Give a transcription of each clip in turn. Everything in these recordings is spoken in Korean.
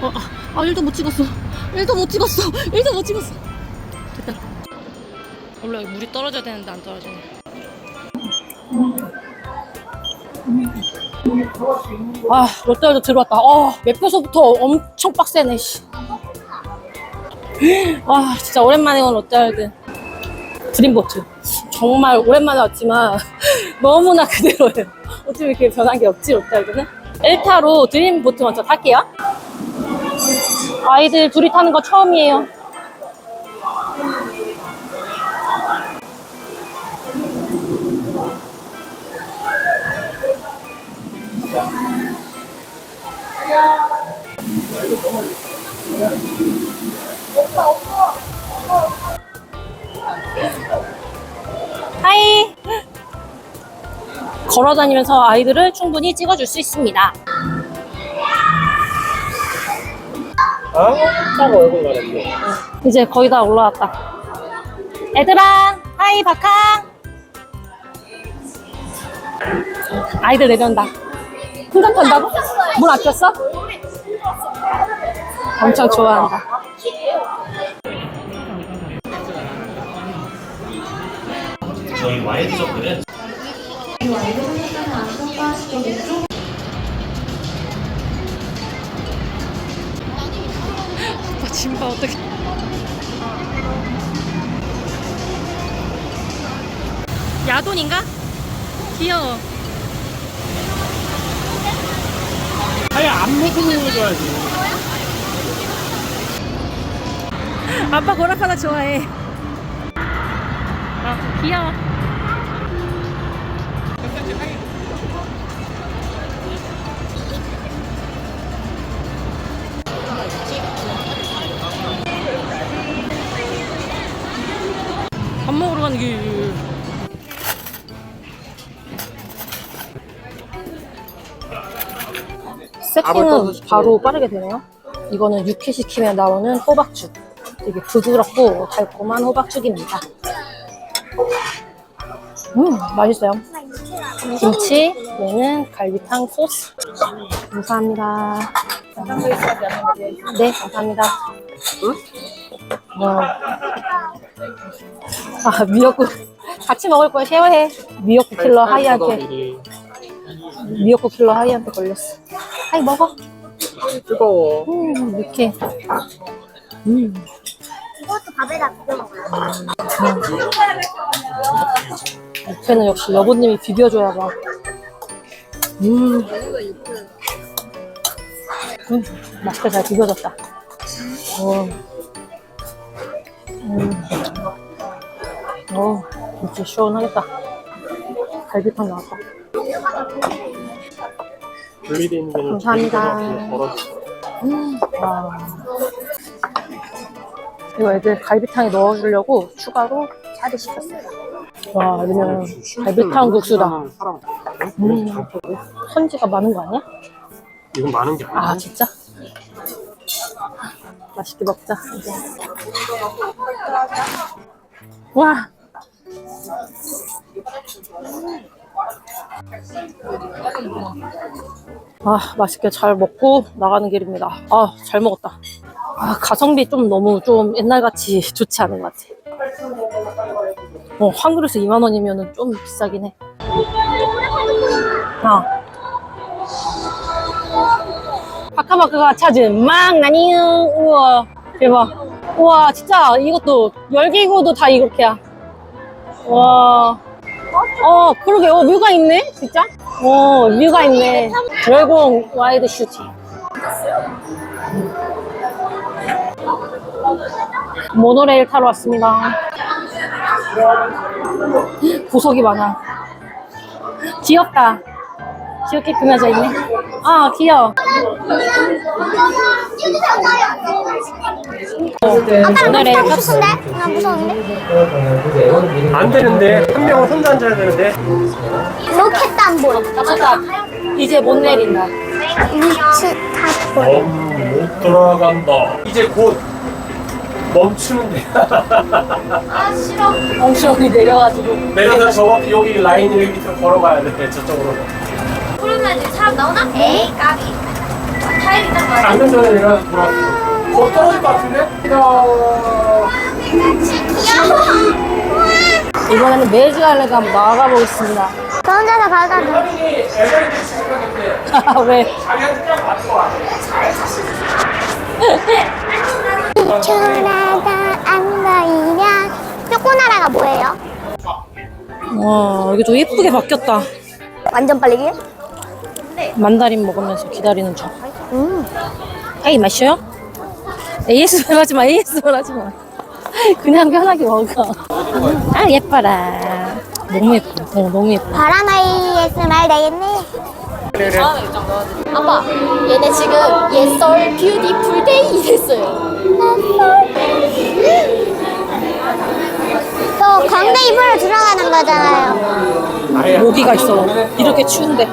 어, 아, 아, 1도 못 찍었어. 1도 못 찍었어. 1도 못 찍었어. 됐다. 원래 물이 떨어져야 되는데 안 떨어지네. 아, 롯데월드 들어왔다. 어, 매표소부터 엄청 빡세네, 씨. 와, 진짜 오랜만에 온 롯데월드. 드림보트. 정말 오랜만에 왔지만 너무나 그대로예요. 어떻게 이렇게 변한 게 없지, 롯데월드는? 1타로 드림보트 먼저 탈게요. 아이들 둘이 타는 거 처음이에요. 하이! 걸어 다니면서 아이들을 충분히 찍어줄 수 있습니다. 아, 딱 얼굴 가렸네. 이제 거의 다 올라왔다. 애들아, 하이 바카. 아이들 내려온다. 혼자 탄다고? 물 아꼈어? 엄청 좋아한다. 저희 와이드 저크는 오빠 짐바 어떻게? 야돈인가? 귀여워. 아예 안 먹는 거 좋아하지. 아빠 고라파나 좋아해. 아, 귀여워. 가는 길. 세팅은 바로 빠르게 되네요. 이거는 육회 시키면 나오는 호박죽. 되게 부드럽고 달콤한 호박죽입니다. 음, 맛있어요. 김치, 얘는 갈비탕 소스. 감사합니다. 네, 감사합니다. 와. 아, 미역국. 같이 먹을 거야, 쉐어해. 미역국 킬러 하이한테. 미역국 킬러 하이한테 걸렸어. 하이 먹어. 뜨거워. 음, 이렇게. 음. 이것도 밥에다 비벼 먹어요. 육회는 역시 여보님이 비벼줘야 봐. 음. 음, 맛있게 잘 비벼졌다. 오. 음. 오, 진짜 시원하겠다. 갈비탕 나왔다. 분리되어 있는 거는 감사합니다. 음, 와. 이거 애들 갈비탕에 넣어주려고 추가로 차를 시켰어요. 와, 여기는 갈비탕 국수다. 사람. 음, 선지가 많은 거 아니야? 이건 많은 게 아니야. 아, 진짜? 맛있게 먹자, 이제. 와! 아, 맛있게 잘 먹고 나가는 길입니다. 아, 잘 먹었다. 아, 가성비 좀 너무 좀 옛날같이 좋지 않은 것 같아. 어, 한 그릇에 2만원이면 좀 비싸긴 해. 아. 파카마크가 찾은 망나니유 우와 대박 우와 진짜 이것도 열기구도 다 이렇게야 와 어, 그러게, 어, 뮤가 있네, 진짜? 어, 뮤가 있네. 드래곤 와이드 슈팅. 모노레일 타러 왔습니다. 구석이 많아. 귀엽다. 귀엽게 꾸며져 있네. 아, 귀여워. 타고 탑승. 싶은데? 나 무서운데? 안 되는데 한 명은 혼자 앉아야 되는데 로켓도 안 보여. 맞다. 이제 못 내린다. 위치 다 보여. 못 돌아간다. 이제 곧 멈추는데 엉덩이 내려가지고. 내려서 저 여기 라인 여기 밑으로 걸어가야 돼 저쪽으로. 나오나? 에이 까비. 장면 전에 내가 돌아왔어. 어, 떨어질 것 같은데? 이야. 귀여워. 이번에는 매즈갈래가 한번 나가보겠습니다. 저 혼자서 가가지고. 이 애들한테 생각했대. 왜? 자기한테 그냥. 초나가 안 보이면 초코나라가 뭐예요? 와, 여기 좀 예쁘게 바뀌었다. 완전 빨리기? 만다린 먹으면서 기다리는 중. 음. 에이, 마셔요? ASMR 하지 마, ASMR 하지 마. 그냥 편하게 먹어. 아, 예뻐라. 너무 예뻐. 어, 너무 예뻐. 바람아이 ASMR 되겠네. 아빠, 얘네 지금 옛썰 뷰티풀 데이 됐어요. 저 광대 입으로 들어가는 거잖아요. 모기가 있어. 이렇게 추운데.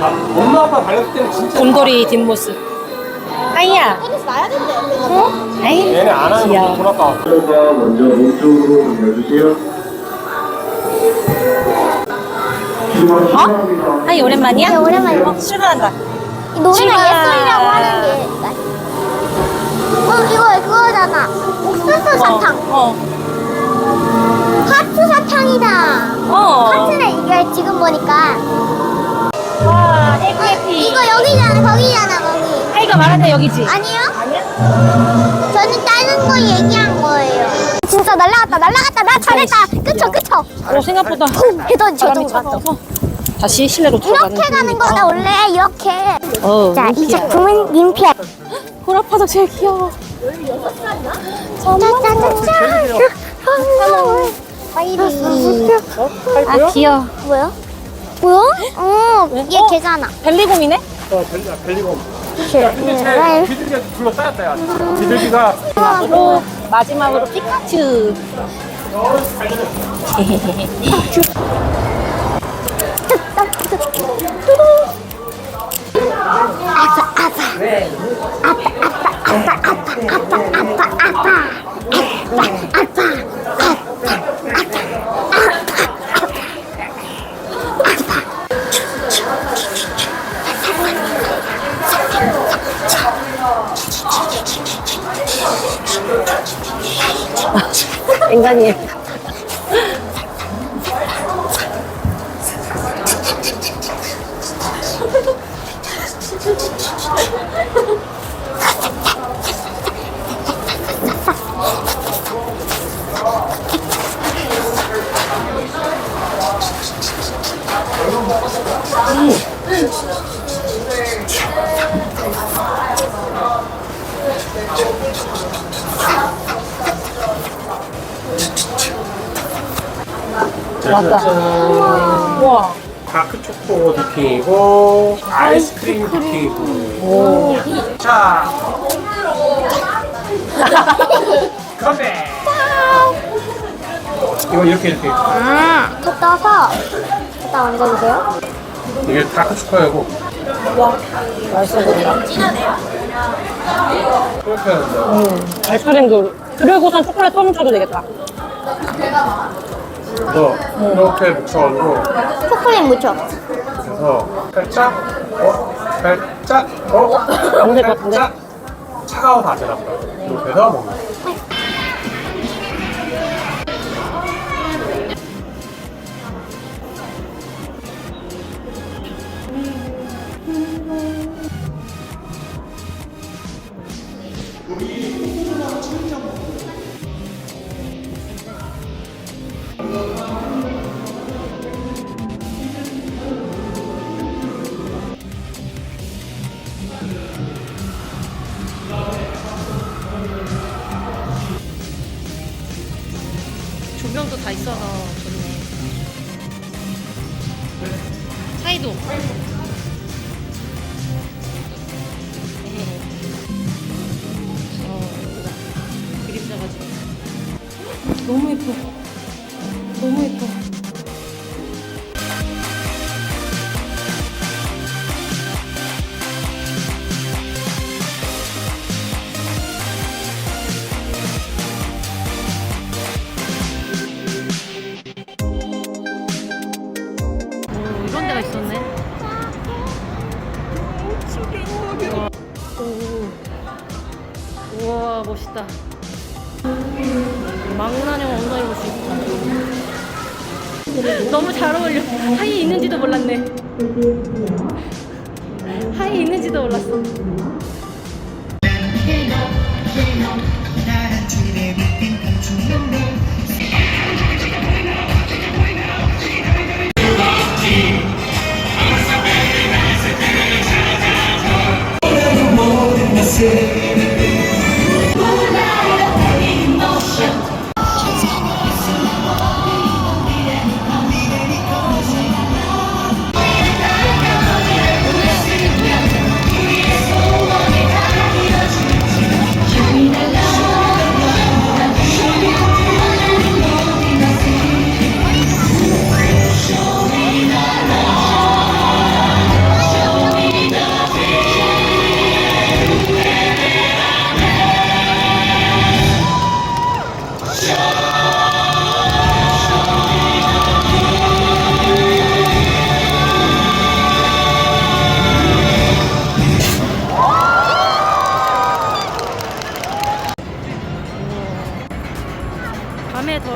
아, 엄마 아빠 발랐을 때는 진짜. 곰돌이 뒷모습. 아이야. 꺼내서 놔야 된대. 아이. 얘네 안 하는 귀여워. 거. 자, 먼저 몸쪽으로 돌려주세요. 어? 아이, 오랜만이야? 네, 오랜만이야. 어, 출발한다. 이 노래가. 옛소리라고 하는 게. 어, 이거 그거잖아. 옥수수 사탕. 어. 하트 사탕이다. 어. 하트네, 이게 지금 보니까. 와, 해피 해피. 이거 여기잖아, 거기잖아, 거기. 아이가 말한 데 여기지? 아니요? 아니요? 저는 다른 거 얘기한 거예요. 진짜 날라갔다, 날라갔다. 나 잘했다. 그쵸, 그쵸. 어, 생각보다 쿵! 해던 바람이 저정 갔어. 차가워서 다시 실내로 들어가는 이렇게 가는. 거다, 원래. 이렇게. 어, 자, 이. 작품은 민피아. 보라파도 제일 귀여워. 짜자자자. 바이비. 아, 귀여워. 뭐야? 뭐야? 어, 얘 어? 걔잖아. 벨리곰이네? 어, 벨리, 벨리곰. 그치? 야, 근데 쟤 비둘기가 둘러싸였다, 야. 비둘기가 마지막으로, 마지막으로 피카츄. 인 간이. 맞다. 우와. 다크 초코 디핑이고, 아이스크림 디핑이고. 자. 건배! 이거 이렇게 이렇게. 아, 더 떠서. 갖다 얹어주세요. 이게 다크 초코하고 맛있어 보인다. 이렇게 하는 거. 음, 아이스크림도 그리고선 초콜릿 털뭉쳐도 되겠다. 그래서 이렇게 묻혀가지고 초콜릿 묻혀. 그래서 살짝 어 살짝 어? 살짝 되나 보다 이렇게 해서 먹는 거야. 조명도 너무 예뻐. 너무 예뻐. 오, 이런 데가 있었네. 와 멋있다. 망나뇽 엉덩이 모습 너무 잘 어울려. 하이 있는지도 몰랐네. 하이 있는지도 몰랐어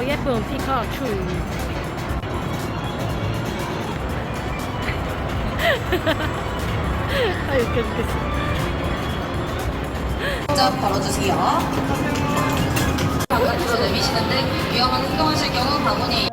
예쁜 피카츄. 아 웃겨 죽겠어. 점 걸어주세요. 바깥으로 내미시는데 위험한 행동하실 경우 바구니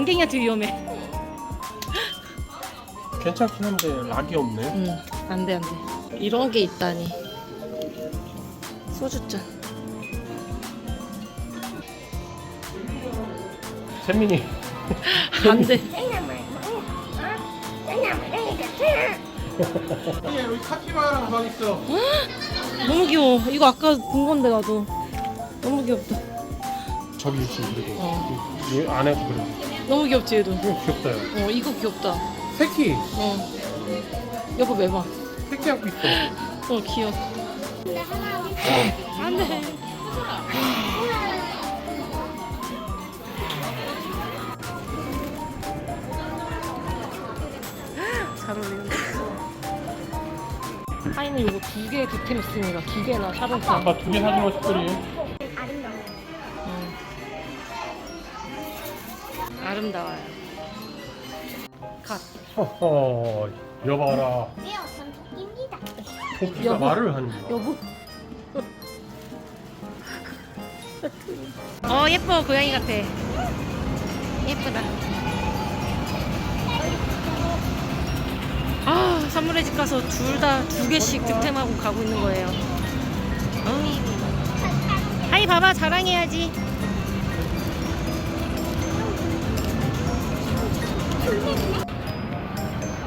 양갱이한테 위험해 괜찮긴 한데 락이 없네. 응 안 돼 안 돼 이런 게 있다니 소주잔 세민이. 안돼 여기 카피바라 가방 있어. 너무 귀여워 이거 아까 본 건데 나도 너무 귀엽다 저기 있지 그리고 어. 얘 안에도 그래. 너무 귀엽지 얘도? 이거 귀엽다. 요어 이거 귀엽다. 새끼. 어. 여보 매봐. 새끼 하고 있어. 어 귀여워. 안돼. 잘 어울린다 하이는 이거 두개 득템 있으니까 두 개나 샤론사 아빠 두 개 사주고 싶더니. 아름다워요 갓 허허. 여봐라. 네요, 전 토끼입니다. 토끼가 여보. 말을 하는 거야. 여보 어 예뻐 고양이 같아 예쁘다 아 선물의 집 가서 둘 다 두 개씩 득템하고 가고 있는 거예요 어이. 하이 봐봐 자랑해야지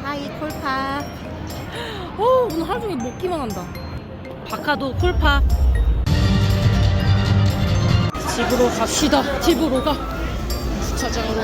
하이 콜팝 어 오늘 하루 종일 먹기만 한다. 바카도 콜팝 집으로 갑시다. 집으로 가. 주차장으로